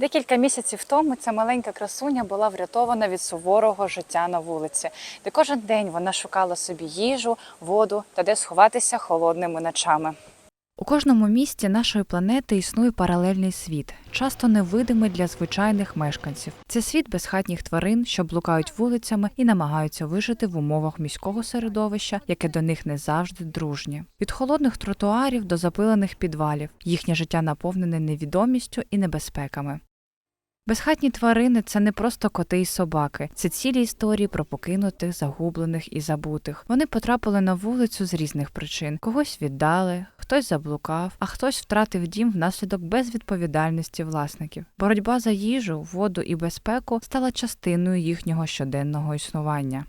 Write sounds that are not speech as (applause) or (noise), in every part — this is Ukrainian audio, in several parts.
Декілька місяців тому ця маленька красуня була врятована від суворого життя на вулиці, де кожен день вона шукала собі їжу, воду та де сховатися холодними ночами. У кожному місті нашої планети існує паралельний світ, часто невидимий для звичайних мешканців. Це світ безхатніх тварин, що блукають вулицями і намагаються вижити в умовах міського середовища, яке до них не завжди дружнє. Від холодних тротуарів до запилених підвалів їхнє життя наповнене невідомістю і небезпеками. Безхатні тварини це не просто коти і собаки, це цілі історії про покинутих, загублених і забутих. Вони потрапили на вулицю з різних причин: когось віддали, хтось заблукав, а хтось втратив дім внаслідок безвідповідальності власників. Боротьба за їжу, воду і безпеку стала частиною їхнього щоденного існування.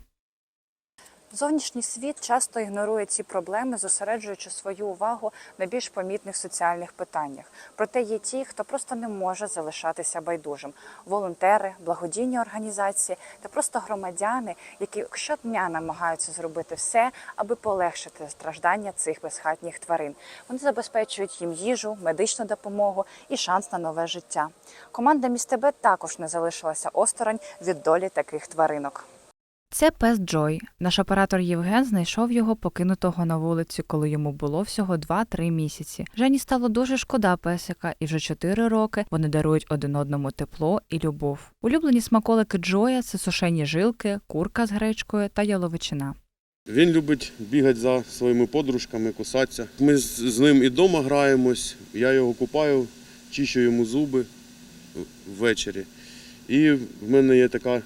Зовнішній світ часто ігнорує ці проблеми, зосереджуючи свою увагу на більш помітних соціальних питаннях. Проте є ті, хто просто не може залишатися байдужим: волонтери, благодійні організації та просто громадяни, які щодня намагаються зробити все, аби полегшити страждання цих безхатніх тварин. Вони забезпечують їм їжу, медичну допомогу і шанс на нове життя. Команда Містебе також не залишилася осторонь від долі таких тваринок. Це пес Джой. Наш оператор Євген знайшов його покинутого на вулиці, коли йому було всього 2-3 місяці. Жені стало дуже шкода песика, і вже 4 роки вони дарують один одному тепло і любов. Улюблені смаколики Джоя це сушені жилки, курка з гречкою та яловичина. Він любить бігати за своїми подружками, кусатися. Ми з ним і вдома граємось, я його купаю, чищу йому зуби ввечері. І в мене є така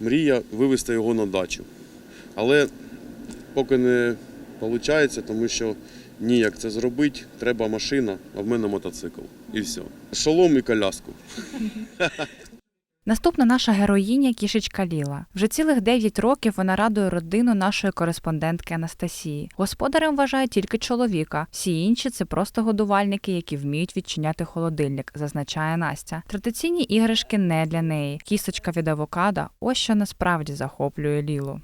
мрія вивезти його на дачу. Але поки не виходить, тому що ніяк це зробити, треба машина, а в мене мотоцикл. І все. Шолом і коляску. Наступна наша героїня кішечка Ліла. Вже цілих 9 років вона радує родину нашої кореспондентки Анастасії. Господарем вважає тільки чоловіка. Всі інші це просто годувальники, які вміють відчиняти холодильник, зазначає Настя. Традиційні іграшки не для неї. Кісточка від авокадо ось що насправді захоплює Лілу.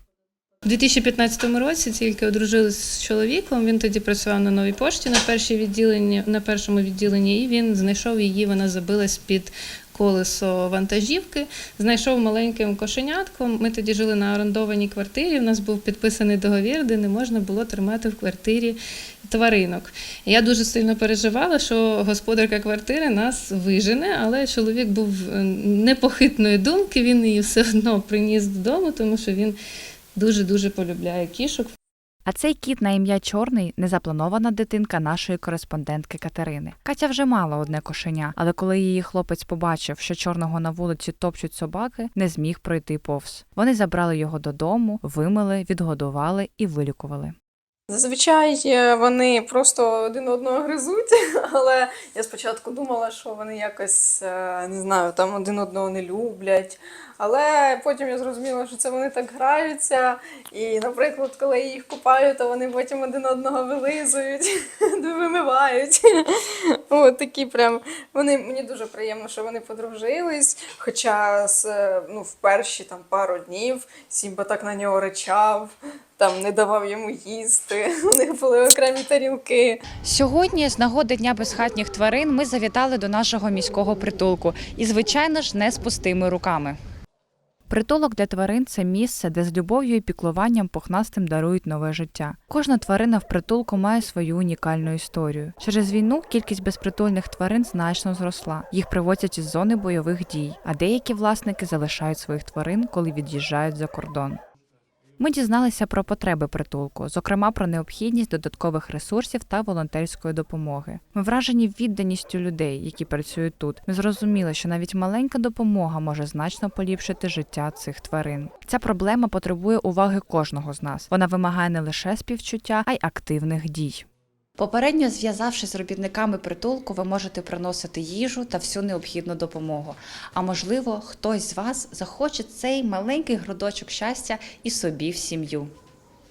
У 2015 році тільки одружились з чоловіком. Він тоді працював на новій пошті на першій відділенні, на першому відділенні, і він знайшов її. Вона забилась під колесо вантажівки, знайшов маленьким кошенятком. Ми тоді жили на орендованій квартирі. У нас був підписаний договір, де не можна було тримати в квартирі тваринок. Я дуже сильно переживала, що господарка квартири нас вижене, але чоловік був е, непохитної думки. Він її все одно приніс додому, тому що він дуже-дуже полюбляє кішок. А цей кіт на ім'я Чорний незапланована дитинка нашої кореспондентки Катерини. Катя вже мала одне кошеня, але коли її хлопець побачив, що чорного на вулиці топчуть собаки, не зміг пройти повз. Вони забрали його додому, вимили, відгодували і вилікували. Зазвичай е, вони просто один одного гризуть, (laughs) але я спочатку думала, що вони якось е, не знаю, там один одного не люблять. Але потім я зрозуміла, що це вони так граються. І, наприклад, коли я їх купаю, то вони потім один одного вилизують, (laughs) вимивають. (laughs) От такі прям. Вони мені дуже приємно, що вони подружились. Хоча з, е, ну, в перші там пару днів Сімба так на нього ричав, там не давав йому їсти. (laughs) У них були окремі тарілки. Сьогодні, з нагоди Дня безхатніх тварин, ми завітали до нашого міського притулку і, звичайно ж, не з пустими руками. Притулок для тварин це місце, де з любов'ю і піклуванням пухнастим дарують нове життя. Кожна тварина в притулку має свою унікальну історію. Через війну кількість безпритульних тварин значно зросла. Їх привозять із зони бойових дій, а деякі власники залишають своїх тварин, коли від'їжджають за кордон. Ми дізналися про потреби притулку, зокрема про необхідність додаткових ресурсів та волонтерської допомоги. Ми вражені відданістю людей, які працюють тут. Ми зрозуміли, що навіть маленька допомога може значно поліпшити життя цих тварин. Ця проблема потребує уваги кожного з нас. Вона вимагає не лише співчуття, а й активних дій. Попередньо зв'язавшись з робітниками притулку, ви можете приносити їжу та всю необхідну допомогу. А можливо, хтось з вас захоче цей маленький грудочок щастя і собі в сім'ю.